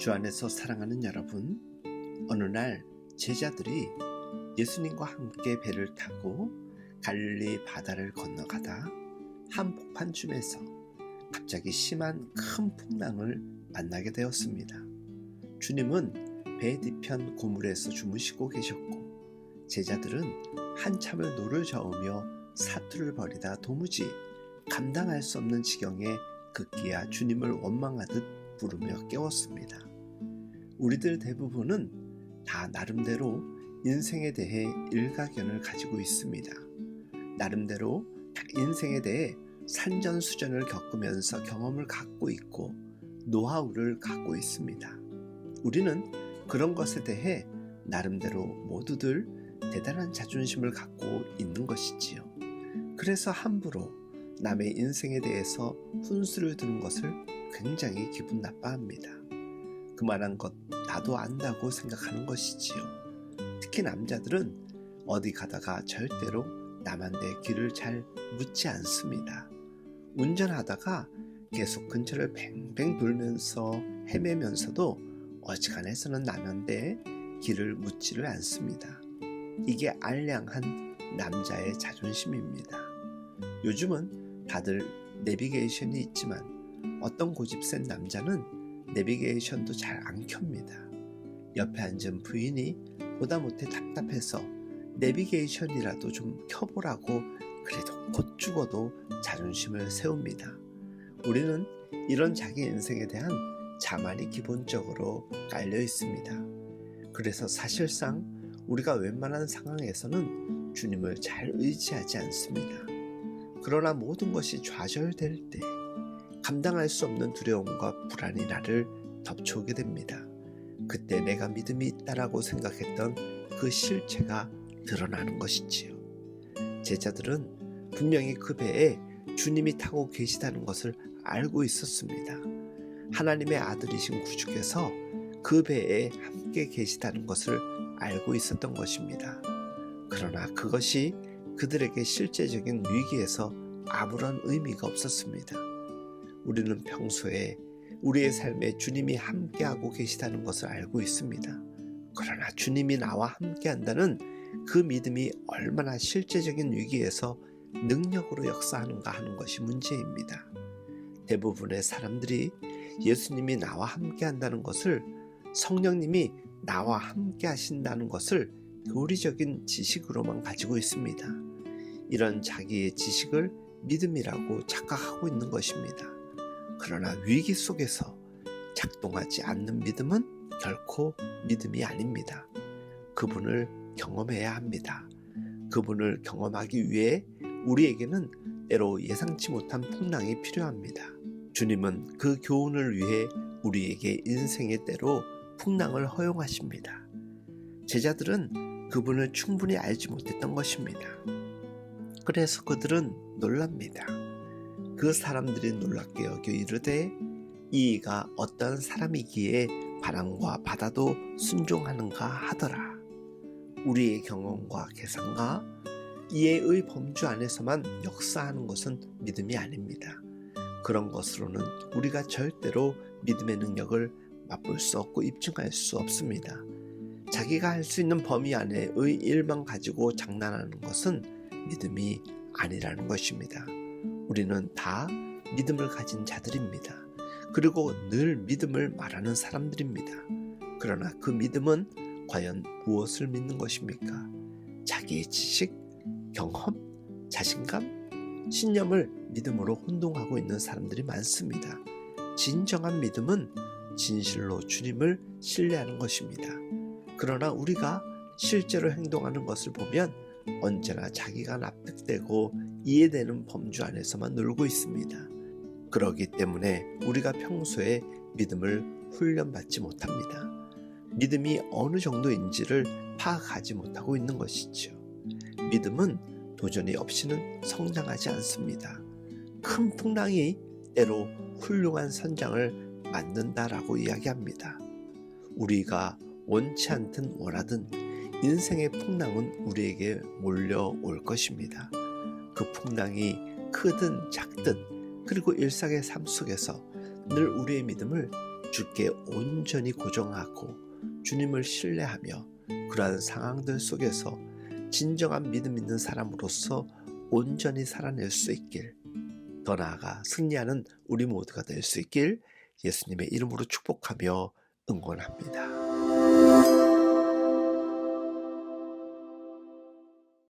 주 안에서 사랑하는 여러분, 어느 날 제자들이 예수님과 함께 배를 타고 갈릴리 바다를 건너가다 한복판쯤에서 갑자기 심한 큰 풍랑을 만나게 되었습니다. 주님은 배 뒤편 고물에서 주무시고 계셨고 제자들은 한참을 노를 저으며 사투를 벌이다 도무지 감당할 수 없는 지경에 급기야 주님을 원망하듯 부르며 깨웠습니다. 우리들 대부분은 다 나름대로 인생에 대해 일가견을 가지고 있습니다. 나름대로 다 인생에 대해 산전수전을 겪으면서 경험을 갖고 있고 노하우를 갖고 있습니다. 우리는 그런 것에 대해 나름대로 모두들 대단한 자존심을 갖고 있는 것이지요. 그래서 함부로 남의 인생에 대해서 훈수를 두는 것을 굉장히 기분 나빠합니다. 그만한 것 나도 안다고 생각하는 것이지요. 특히 남자들은 어디 가다가 절대로 남한테 길을 잘 묻지 않습니다. 운전하다가 계속 근처를 뱅뱅 돌면서 헤매면서도 어지간해서는 남한테 길을 묻지를 않습니다. 이게 알량한 남자의 자존심입니다. 요즘은 다들 내비게이션이 있지만 어떤 고집센 남자는 내비게이션도 잘 안 켭니다. 옆에 앉은 부인이 보다 못해 답답해서 내비게이션이라도 좀 켜보라고 그래도 곧 죽어도 자존심을 세웁니다. 우리는 이런 자기 인생에 대한 자만이 기본적으로 깔려 있습니다. 그래서 사실상 우리가 웬만한 상황에서는 주님을 잘 의지하지 않습니다. 그러나 모든 것이 좌절될 때 감당할 수 없는 두려움과 불안이 나를 덮쳐오게 됩니다. 그때 내가 믿음이 있다라고 생각했던 그 실체가 드러나는 것이지요. 제자들은 분명히 그 배에 주님이 타고 계시다는 것을 알고 있었습니다. 하나님의 아들이신 구주께서 그 배에 함께 계시다는 것을 알고 있었던 것입니다. 그러나 그것이 그들에게 실제적인 위기에서 아무런 의미가 없었습니다. 우리는 평소에 우리의 삶에 주님이 함께하고 계시다는 것을 알고 있습니다. 그러나 주님이 나와 함께한다는 그 믿음이 얼마나 실제적인 위기에서 능력으로 역사하는가 하는 것이 문제입니다. 대부분의 사람들이 예수님이 나와 함께 한다는 것을 성령님이 나와 함께 하신다는 것을 교리적인 지식으로만 가지고 있습니다. 이런 자기의 지식을 믿음이라고 착각하고 있는 것입니다. 그러나 위기 속에서 작동하지 않는 믿음은 결코 믿음이 아닙니다. 그분을 경험해야 합니다. 그분을 경험하기 위해 우리에게는 때로 예상치 못한 풍랑이 필요합니다. 주님은 그 교훈을 위해 우리에게 인생의 때로 풍랑을 허용하십니다. 제자들은 그분을 충분히 알지 못했던 것입니다. 그래서 그들은 놀랍니다. 그 사람들이 놀랍게 여겨 이르되 이가 어떤 사람이기에 바람과 바다도 순종하는가 하더라. 우리의 경험과 계산과 이해의 범주 안에서만 역사하는 것은 믿음이 아닙니다. 그런 것으로는 우리가 절대로 믿음의 능력을 맛볼 수 없고 입증할 수 없습니다. 자기가 할 수 있는 범위 안에의 일만 가지고 장난하는 것은 믿음이 아니라는 것입니다. 우리는 다 믿음을 가진 자들입니다. 그리고 늘 믿음을 말하는 사람들입니다. 그러나 그 믿음은 과연 무엇을 믿는 것입니까? 자기의 지식, 경험, 자신감, 신념을 믿음으로 혼동하고 있는 사람들이 많습니다. 진정한 믿음은 진실로 주님을 신뢰하는 것입니다. 그러나 우리가 실제로 행동하는 것을 보면 언제나 자기가 납득되고 이해되는 범주 안에서만 놀고 있습니다. 그러기 때문에 우리가 평소에 믿음을 훈련받지 못합니다. 믿음이 어느 정도인지를 파악하지 못하고 있는 것이죠. 믿음은 도전이 없이는 성장하지 않습니다. 큰 풍랑이 때로 훌륭한 선장을 만든다라고 이야기합니다. 우리가 원치 않든 원하든 인생의 풍랑은 우리에게 몰려올 것입니다. 그 풍랑이 크든 작든 그리고 일상의 삶 속에서 늘 우리의 믿음을 주께 온전히 고정하고 주님을 신뢰하며 그러한 상황들 속에서 진정한 믿음 있는 사람으로서 온전히 살아낼 수 있길 더 나아가 승리하는 우리 모두가 될 수 있길 예수님의 이름으로 축복하며 응원합니다.